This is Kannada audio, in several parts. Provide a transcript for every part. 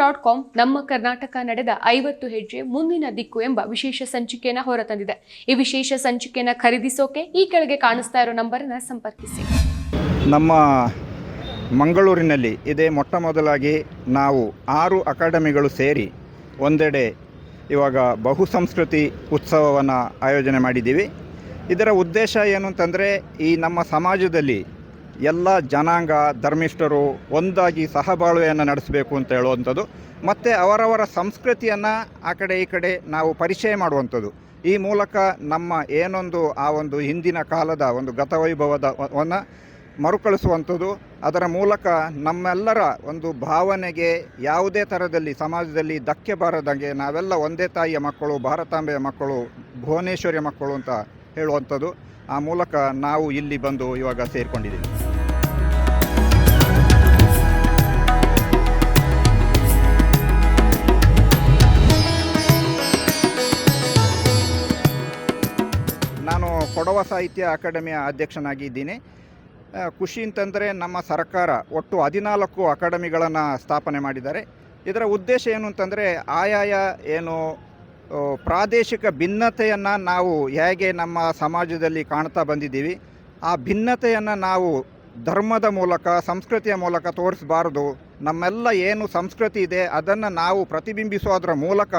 ಡಾಟ್ ಕಾಮ್ ನಮ್ಮ ಕರ್ನಾಟಕ ನಡೆದ ಐವತ್ತು ಹೆಜ್ಜೆ ಮುಂದಿನ ದಿಕ್ಕು ಎಂಬ ವಿಶೇಷ ಸಂಚಿಕೆಯನ್ನು ಹೊರತಂದಿದೆ. ಈ ವಿಶೇಷ ಸಂಚಿಕೆಯನ್ನು ಖರೀದಿಸೋಕೆ ಈ ಕೆಳಗೆ ಕಾಣಿಸ್ತಾ ಇರೋ ನಂಬರ್ನ ಸಂಪರ್ಕಿಸಿ. ನಮ್ಮ ಮಂಗಳೂರಿನಲ್ಲಿ ಇದೇ ಮೊಟ್ಟ ಮೊದಲಾಗಿ ನಾವು ಆರು ಅಕಾಡೆಮಿಗಳು ಸೇರಿ ಒಂದೆಡೆ ಇವಾಗ ಬಹುಸಂಸ್ಕೃತಿ ಉತ್ಸವವನ್ನು ಆಯೋಜನೆ ಮಾಡಿದ್ದೀವಿ. ಇದರ ಉದ್ದೇಶ ಏನು ಅಂತಂದರೆ ಈ ನಮ್ಮ ಸಮಾಜದಲ್ಲಿ ಎಲ್ಲ ಜನಾಂಗ ಧರ್ಮಿಷ್ಠರು ಒಂದಾಗಿ ಸಹಬಾಳ್ವೆಯನ್ನು ನಡೆಸಬೇಕು ಅಂತ ಹೇಳುವಂಥದ್ದು. ಮತ್ತು ಅವರವರ ಸಂಸ್ಕೃತಿಯನ್ನು ಆ ಕಡೆ ಈ ಕಡೆ ನಾವು ಪರಿಚಯ ಮಾಡುವಂಥದ್ದು. ಈ ಮೂಲಕ ನಮ್ಮ ಏನೊಂದು ಆ ಒಂದು ಹಿಂದಿನ ಕಾಲದ ಒಂದು ಗತವೈಭವದವನ್ನು ಮರುಕಳಿಸುವಂಥದ್ದು. ಅದರ ಮೂಲಕ ನಮ್ಮೆಲ್ಲರ ಒಂದು ಭಾವನೆಗೆ ಯಾವುದೇ ಥರದಲ್ಲಿ ಸಮಾಜದಲ್ಲಿ ಧಕ್ಕೆ ಬಾರದಂಗೆ ನಾವೆಲ್ಲ ಒಂದೇ ತಾಯಿಯ ಮಕ್ಕಳು, ಭಾರತಾಂಬೆಯ ಮಕ್ಕಳು, ಭುವನೇಶ್ವರಿಯ ಮಕ್ಕಳು ಅಂತ ಹೇಳುವಂಥದ್ದು. ಆ ಮೂಲಕ ನಾವು ಇಲ್ಲಿ ಬಂದು ಇವಾಗ ಸೇರಿಕೊಂಡಿದ್ದೀವಿ. ಕೊಡವ ಸಾಹಿತ್ಯ ಅಕಾಡೆಮಿಯ ಅಧ್ಯಕ್ಷನಾಗಿದ್ದೀನಿ. ಖುಷಿ ಅಂತಂದರೆ ನಮ್ಮ ಸರ್ಕಾರ ಒಟ್ಟು ಹದಿನಾಲ್ಕು ಅಕಾಡೆಮಿಗಳನ್ನು ಸ್ಥಾಪನೆ ಮಾಡಿದ್ದಾರೆ. ಇದರ ಉದ್ದೇಶ ಏನು ಅಂತಂದರೆ ಆಯಾಯ ಏನು ಪ್ರಾದೇಶಿಕ ಭಿನ್ನತೆಯನ್ನು ನಾವು ಹೇಗೆ ನಮ್ಮ ಸಮಾಜದಲ್ಲಿ ಕಾಣ್ತಾ ಬಂದಿದ್ದೀವಿ, ಆ ಭಿನ್ನತೆಯನ್ನು ನಾವು ಧರ್ಮದ ಮೂಲಕ, ಸಂಸ್ಕೃತಿಯ ಮೂಲಕ ತೋರಿಸಬಾರ್ದು. ನಮ್ಮೆಲ್ಲ ಏನು ಸಂಸ್ಕೃತಿ ಇದೆ, ಅದನ್ನು ನಾವು ಪ್ರತಿಬಿಂಬಿಸೋದ್ರ ಮೂಲಕ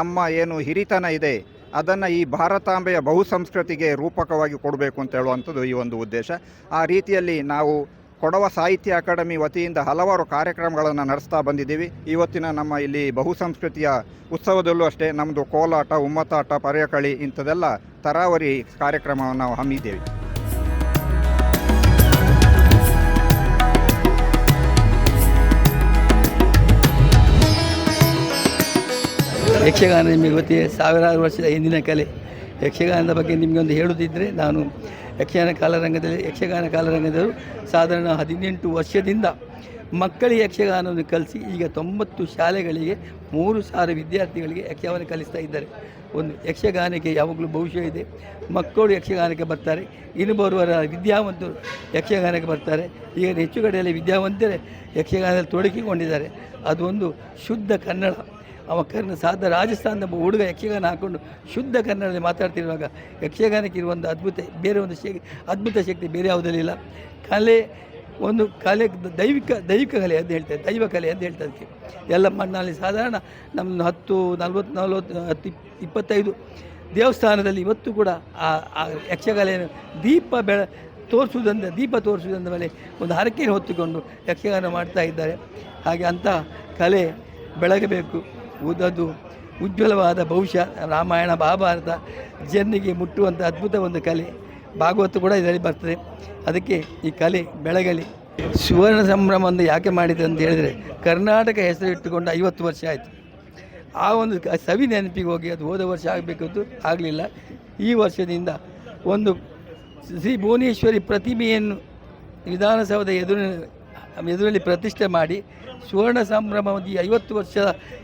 ನಮ್ಮ ಏನು ಹಿರಿತನ ಇದೆ ಅದನ್ನು ಈ ಭಾರತಾಂಬೆಯ ಬಹುಸಂಸ್ಕೃತಿಗೆ ರೂಪಕವಾಗಿ ಕೊಡಬೇಕು ಅಂತ ಹೇಳುವಂಥದ್ದು ಈ ಒಂದು ಉದ್ದೇಶ. ಆ ರೀತಿಯಲ್ಲಿ ನಾವು ಕೊಡವ ಸಾಹಿತ್ಯ ಅಕಾಡೆಮಿ ವತಿಯಿಂದ ಹಲವಾರು ಕಾರ್ಯಕ್ರಮಗಳನ್ನು ನಡೆಸ್ತಾ ಬಂದಿದ್ದೀವಿ. ಇವತ್ತಿನ ನಮ್ಮ ಇಲ್ಲಿ ಬಹುಸಂಸ್ಕೃತಿಯ ಉತ್ಸವದಲ್ಲೂ ಅಷ್ಟೇ ನಮ್ಮದು ಕೋಲಾಟ, ಉಮ್ಮತಾಟ, ಪರ್ಯಕಳಿ ಇಂಥದೆಲ್ಲ ತರಾವರಿ ಕಾರ್ಯಕ್ರಮವನ್ನು ನಾವು ಹಮ್ಮಿದ್ದೇವೆ. ಯಕ್ಷಗಾನ ನಿಮಗೆ ಗೊತ್ತಿದೆ ಸಾವಿರಾರು ವರ್ಷದ ಹಿಂದಿನ ಕಲೆ. ಯಕ್ಷಗಾನದ ಬಗ್ಗೆ ನಿಮಗೆ ಒಂದು ಹೇಳುತ್ತಿದ್ದರೆ ನಾನು ಯಕ್ಷಗಾನ ಕಾಲರಂಗದಲ್ಲಿ, ಯಕ್ಷಗಾನ ಕಾಲರಂಗದವರು ಸಾಧಾರಣ ಹದಿನೆಂಟು ವರ್ಷದಿಂದ ಮಕ್ಕಳಿಗೆ ಯಕ್ಷಗಾನವನ್ನು ಕಲಿಸಿ ಈಗ ತೊಂಬತ್ತು ಶಾಲೆಗಳಿಗೆ ಮೂರು ಸಾವಿರ ವಿದ್ಯಾರ್ಥಿಗಳಿಗೆ ಯಕ್ಷಗಾನ ಕಲಿಸ್ತಾ ಇದ್ದಾರೆ. ಒಂದು ಯಕ್ಷಗಾನಕ್ಕೆ ಯಾವಾಗಲೂ ಭವಿಷ್ಯ ಇದೆ. ಮಕ್ಕಳು ಯಕ್ಷಗಾನಕ್ಕೆ ಬರ್ತಾರೆ. ಇನ್ನು ಬರುವರ ವಿದ್ಯಾವಂತರು ಯಕ್ಷಗಾನಕ್ಕೆ ಬರ್ತಾರೆ. ಈಗ ಹೆಚ್ಚು ಕಡೆಯಲ್ಲಿ ವಿದ್ಯಾವಂತರೇ ಯಕ್ಷಗಾನದಲ್ಲಿ ತೊಡಗಿಕೊಂಡಿದ್ದಾರೆ. ಅದೊಂದು ಶುದ್ಧ ಕನ್ನಡ. ಅವ ಕರ್ನ ಸಾಧ ರಾಜಸ್ಥಾನದ ಹುಡುಗ ಯಕ್ಷಗಾನ ಹಾಕ್ಕೊಂಡು ಶುದ್ಧ ಕನ್ನಡದಲ್ಲಿ ಮಾತಾಡ್ತಿರುವಾಗ ಯಕ್ಷಗಾನಕ್ಕೆ ಇರುವಂಥ ಅದ್ಭುತ, ಬೇರೆ ಒಂದು ಶಕ್ತಿ, ಅದ್ಭುತ ಶಕ್ತಿ ಬೇರೆ ಯಾವುದಲ್ಲಿಲ್ಲ ಕಲೆ ಒಂದು ಕಲೆ, ದೈವಿಕ ದೈವಿಕ ಕಲೆ ಅಂತ ಹೇಳ್ತಾರೆ ದೈವ ಕಲೆ ಅಂತ ಹೇಳ್ತಾರೆ ಎಲ್ಲ ಮಣ್ಣಲ್ಲಿ ಸಾಧಾರಣ ನಮ್ಮ ಹತ್ತು ನಲ್ವತ್ತು ನಲ್ವತ್ತು, ಹತ್ತು ಇಪ್- ಇಪ್ಪತ್ತೈದು ದೇವಸ್ಥಾನದಲ್ಲಿ ಇವತ್ತು ಕೂಡ ಆ ಯಕ್ಷಗಾನ ದೀಪ ಬೆಳ, ತೋರಿಸುವುದಂದ, ದೀಪ ತೋರಿಸುವುದಂದ ಮೇಲೆ ಒಂದು ಹರಕೆಯನ್ನು ಹೊತ್ತುಕೊಂಡು ಯಕ್ಷಗಾನ ಮಾಡ್ತಾ ಇದ್ದಾರೆ. ಹಾಗೆ ಅಂಥ ಕಲೆ ಬೆಳಗಬೇಕು. ಉದದು ಉಜ್ವಲವಾದ ಭವಿಷ್ಯ, ರಾಮಾಯಣ, ಮಹಾಭಾರತ ಜನರಿಗೆ ಮುಟ್ಟುವಂಥ ಅದ್ಭುತ ಒಂದು ಕಲೆ. ಭಾಗವತ ಕೂಡ ಇದರಲ್ಲಿ ಬರ್ತದೆ. ಅದಕ್ಕೆ ಈ ಕಲೆ ಬೆಳಗಲಿ. ಸುವರ್ಣ ಸಂಭ್ರಮ ಒಂದು ಯಾಕೆ ಮಾಡಿದೆ ಅಂತ ಹೇಳಿದರೆ, ಕರ್ನಾಟಕ ಹೆಸರು ಇಟ್ಟುಕೊಂಡು ಐವತ್ತು ವರ್ಷ ಆಯಿತು. ಆ ಒಂದು ಸವಿ ನೆನಪಿಗೆ ಹೋಗಿ ಅದು ಹೋದ ವರ್ಷ ಆಗಬೇಕಂತೂ ಆಗಲಿಲ್ಲ. ಈ ವರ್ಷದಿಂದ ಒಂದು ಶ್ರೀ ಭುವನೇಶ್ವರಿ ಪ್ರತಿಮೆಯನ್ನು ವಿಧಾನಸೌಧ ಎದುರು ಎದುರಲ್ಲಿ ಪ್ರತಿಷ್ಠೆ ಮಾಡಿ ಸುವರ್ಣ ಸಂಭ್ರಮ ಈ ಐವತ್ತು ವರ್ಷ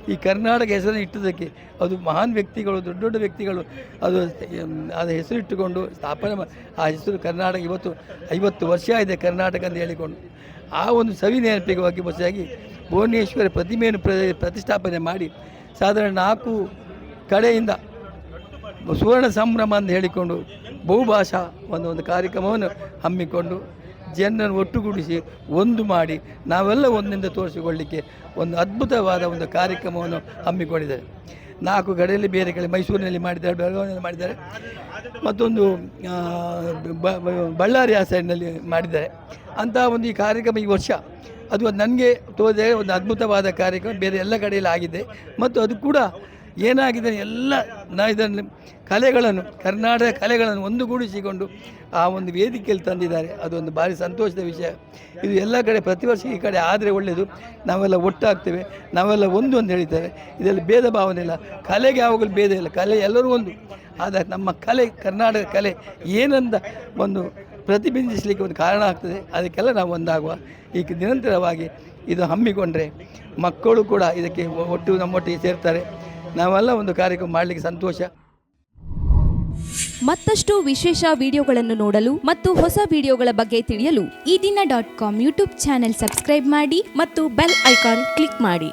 ಈ ಕರ್ನಾಟಕ ಹೆಸರನ್ನು ಇಟ್ಟದಕ್ಕೆ ಅದು ಮಹಾನ್ ವ್ಯಕ್ತಿಗಳು, ದೊಡ್ಡ ದೊಡ್ಡ ವ್ಯಕ್ತಿಗಳು. ಅದು ಅದು ಹೆಸರಿಟ್ಟುಕೊಂಡು ಸ್ಥಾಪನೆ ಆ ಹೆಸರು ಕರ್ನಾಟಕ ಇವತ್ತು ಐವತ್ತು ವರ್ಷ ಇದೆ ಕರ್ನಾಟಕ ಅಂತ ಹೇಳಿಕೊಂಡು. ಆ ಒಂದು ಸವಿ ನೆನಪಿಗೆ ಹೋಗಿ ಭುವನೇಶ್ವರ ಪ್ರತಿಮೆಯನ್ನು ಪ್ರ, ಪ್ರತಿಷ್ಠಾಪನೆ ಮಾಡಿ ಸಾಧಾರಣ ನಾಲ್ಕು ಕಡೆಯಿಂದ ಸುವರ್ಣ ಸಂಭ್ರಮ ಅಂತ ಹೇಳಿಕೊಂಡು ಬಹುಭಾಷಾ ಒಂದು ಒಂದು ಕಾರ್ಯಕ್ರಮವನ್ನು ಹಮ್ಮಿಕೊಂಡು ಜನರನ್ನು ಒಟ್ಟುಗೂಡಿಸಿ ಒಂದು ಮಾಡಿ ನಾವೆಲ್ಲ ಒಂದಿಂದ ತೋರಿಸಿಕೊಳ್ಳಿಕ್ಕೆ ಒಂದು ಅದ್ಭುತವಾದ ಒಂದು ಕಾರ್ಯಕ್ರಮವನ್ನು ಹಮ್ಮಿಕೊಂಡಿದ್ದಾರೆ. ನಾಲ್ಕು ಕಡೆಯಲ್ಲಿ ಬೇರೆ ಕಡೆ ಮೈಸೂರಿನಲ್ಲಿ ಮಾಡಿದ್ದಾರೆ, ಬೆಳಗಾವಿಯಲ್ಲಿ ಮಾಡಿದ್ದಾರೆ, ಮತ್ತೊಂದು ಬಳ್ಳಾರಿ ಆ ಸೈಡ್ನಲ್ಲಿ ಮಾಡಿದ್ದಾರೆ. ಅಂತಹ ಒಂದು ಈ ಕಾರ್ಯಕ್ರಮ ಈ ವರ್ಷ, ಅದು ನನಗೆ ತೋರಿದೆ ಒಂದು ಅದ್ಭುತವಾದ ಕಾರ್ಯಕ್ರಮ, ಬೇರೆ ಎಲ್ಲ ಕಡೆಯಲ್ಲಿ ಆಗಿದೆ. ಮತ್ತು ಅದು ಕೂಡ ಏನಾಗಿದೆ? ಎಲ್ಲ ಇದನ್ನು ಕಲೆಗಳನ್ನು, ಕರ್ನಾಟಕ ಕಲೆಗಳನ್ನು ಒಂದುಗೂಡಿಸಿಕೊಂಡು ಆ ಒಂದು ವೇದಿಕೆಯಲ್ಲಿ ತಂದಿದ್ದಾರೆ. ಅದೊಂದು ಭಾರಿ ಸಂತೋಷದ ವಿಷಯ. ಇದು ಎಲ್ಲ ಕಡೆ ಪ್ರತಿ ವರ್ಷ ಈ ಕಡೆ ಆದರೆ ಒಳ್ಳೆಯದು ನಾವೆಲ್ಲ ಒಟ್ಟಾಗ್ತೇವೆ. ನಾವೆಲ್ಲ ಒಂದು ಅಂತ ಹೇಳ್ತಾರೆ ಇದರಲ್ಲಿ ಭೇದ ಭಾವನೆ ಇಲ್ಲ. ಕಲೆಗೆ ಯಾವಾಗಲೂ ಭೇದ ಇಲ್ಲ. ಕಲೆ ಎಲ್ಲರೂ ಒಂದು. ಆದರೆ ನಮ್ಮ ಕಲೆ, ಕರ್ನಾಟಕ ಕಲೆ ಏನಂದ ಒಂದು ಪ್ರತಿಬಿಂಬಿಸಲಿಕ್ಕೆ ಒಂದು ಕಾರಣ ಆಗ್ತದೆ. ಅದಕ್ಕೆಲ್ಲ ನಾವು ಒಂದಾಗುವ. ಈಗ ನಿರಂತರವಾಗಿ ಇದು ಹಮ್ಮಿಕೊಂಡ್ರೆ ಮಕ್ಕಳು ಕೂಡ ಇದಕ್ಕೆ ಒಟ್ಟು ನಮ್ಮೊಟ್ಟಿಗೆ ಸೇರ್ತಾರೆ. ನಾವೆಲ್ಲ ಒಂದು ಕಾರ್ಯಕ್ರಮ ಮಾಡಲಿಕ್ಕೆ ಸಂತೋಷ. ಮತ್ತಷ್ಟು ವಿಶೇಷ ವಿಡಿಯೋಗಳನ್ನು ನೋಡಲು ಮತ್ತು ಹೊಸ ವಿಡಿಯೋಗಳ ಬಗ್ಗೆ ತಿಳಿಯಲು Ee Dina dot com YouTube channel subscribe ಮಾಡಿ ಮತ್ತು ಬೆಲ್ ಐಕಾನ್ ಕ್ಲಿಕ್ ಮಾಡಿ.